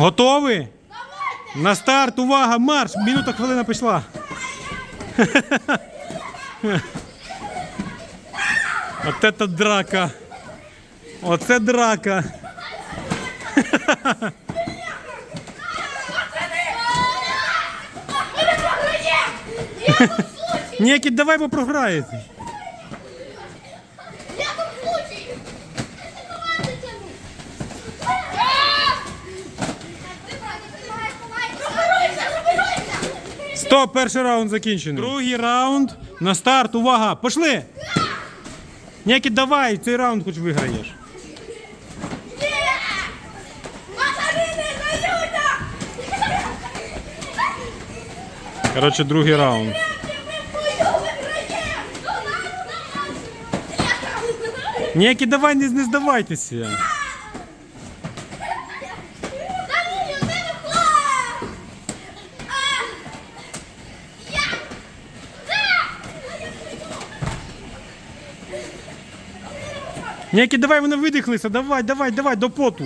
Готові? На старт, увага, марш! Минута хвилина пішла. От это драка. Оце драка. Нікі, давай ви програєте. Стоп, перший раунд закінчений. Другий раунд. На старт, увага! Пошли! Нікі, давай, цей раунд хоч виграєш. Коротше, другий раунд. Нікі, давай, не, не здавайтеся. Нікі, давай вони видихлися, давай, давай, давай, до поту.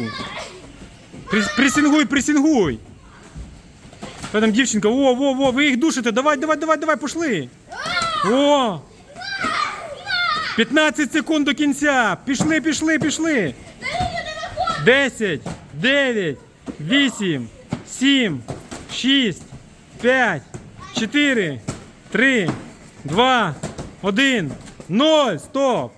Присінгуй, присінгуй. Та там дівчинка, о, во, во, ви їх душите, давай, давай, давай, давай, пошли. О! 15 секунд до кінця. Пішли, пішли, пішли. 10, 9, 8, 7, 6, 5, 4, 3, 2, 1, 0. Стоп.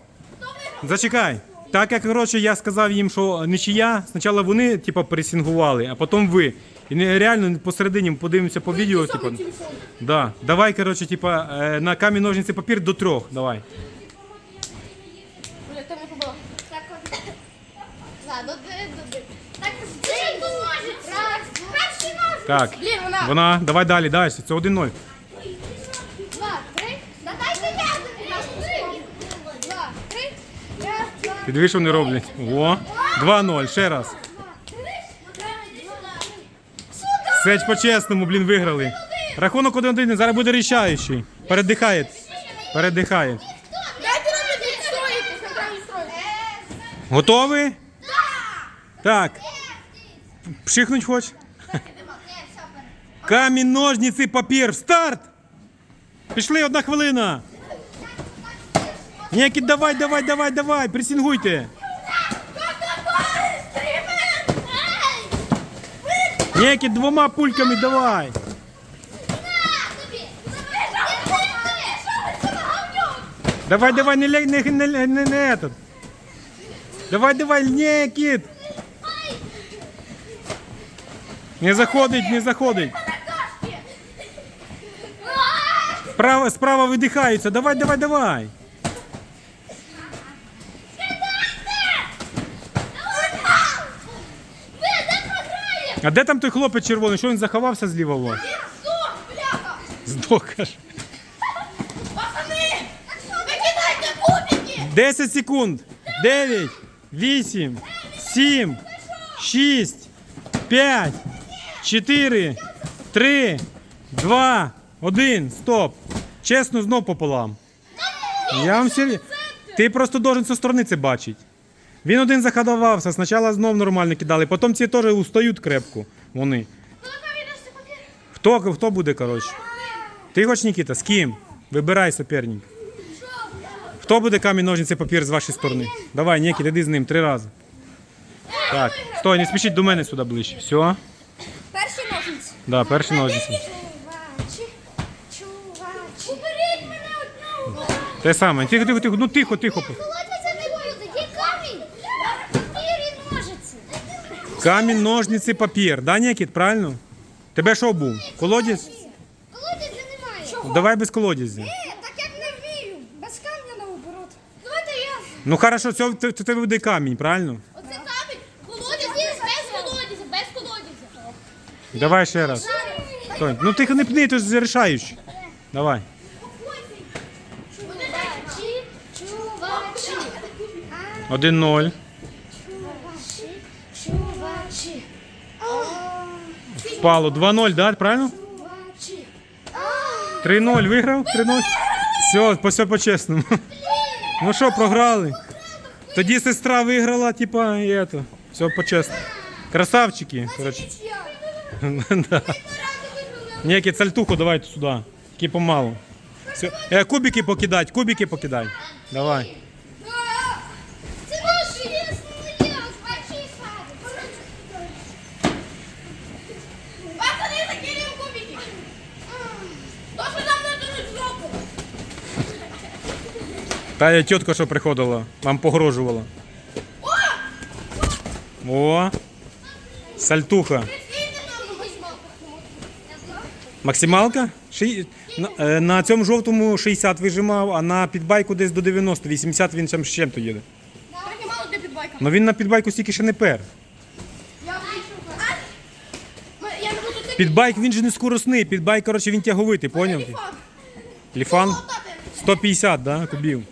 Зачекай. Так як коротше, я сказав їм, що нічия, спочатку вони типу, пресінгували, а потім ви. І не реально посередині подивимося по відео. Типу, да. Давай, коротше, типа, е, на камінь ножниці папір до трьох. Давай. Бля, там. Так. Раз. Вона. Давай далі, далі. Це 1-0. Два, три. Да дайте я тобі. Раз, три. Два, три. Два, що вони роблять. О, 2-0. Ще раз. Сеч по-чесному, блін, виграли. Рахунок 1-1, зараз буде рішаючий. Передихає. Передихає. Дайте нам відстроїти, центральний строй. Готові? Так. Пшикнуть хоч? Камінь, ножниці, папір. Старт! Пішли, одна хвилина. Нікі, давай, давай, давай, давай, присінгуйте. Нікі, двома пульками давай. Давай, давай, не, ле- не, не, не, не, не этот. Давай, давай, не, кіт. Не заходить, не заходить. Справа, справа видихається. Давай, давай, давай. А де там той хлопець червоний? Що він заховався зліва у вас? Здох, каже. Пацани! Викидайте кубики! 10 секунд. 9, 8, 7, 6, 5, 4, 3, 2, 1. Стоп. Чесно, знов пополам. Я вам серйозно. Ти просто должен зі сторони це бачити. Він один захадавався, спочатку знов нормально кидали, потім ці теж устають крепко. Вони. Хто, хто буде, коротше? Ти хоч, Нікіта, з ким? Вибирай суперник. Хто буде камінь, ножниці, папір з вашої сторони? Давай, Нікіт, іди з ним три рази. Так, стой, не спішіть до мене сюди ближче. Все? Перші ножниці. Да, перші ножниці. Те саме. Тихо, тихо, тихо, ну тихо, тихо. Колодязя не буде, є камінь. Папір і ножиці. Камінь, ножниці, папір. Да, Нікіт, правильно? Тебе що був? Колодязь? Колодязя немає. Чого? Давай без колодязя. так як не вмію. Без камня наоборот. Давайте я. Ну хорошо, це це тебе буде камінь, правильно? Оце камінь. Колодязь без колодязя, без колодязя. Давай ще раз. Стой. Ну тихо не пни, то ж рішаючи. Давай. Чувачі, чувачі. Один ноль. Чувачі, чувачі. Впало. 2-0, да, правильно? 3-0 виграв? 3-0? Все, все по-чесному. Ну що, програли? Тоді сестра виграла, типа, і это. Все по-чесному. Красавчики. Коротше. Да. Ніякі цальтуху давайте сюди. Тільки помалу. Е, кубики покидать, кубики покидай. Давай. Та я тітка, що приходила, вам погрожувала. О! Сальтуха. Максималка? Ши... На, е, на цьому жовтому 60 вижимав, а на підбайку десь до 90, 80 він там з чим-то їде. Мало для підбайка. Ну він на підбайку стільки ще не пер. Я не буду Підбайк він же не скоросний, підбайк, коротше, він тяговитий, поняв? Ліфан 150, да, кубів.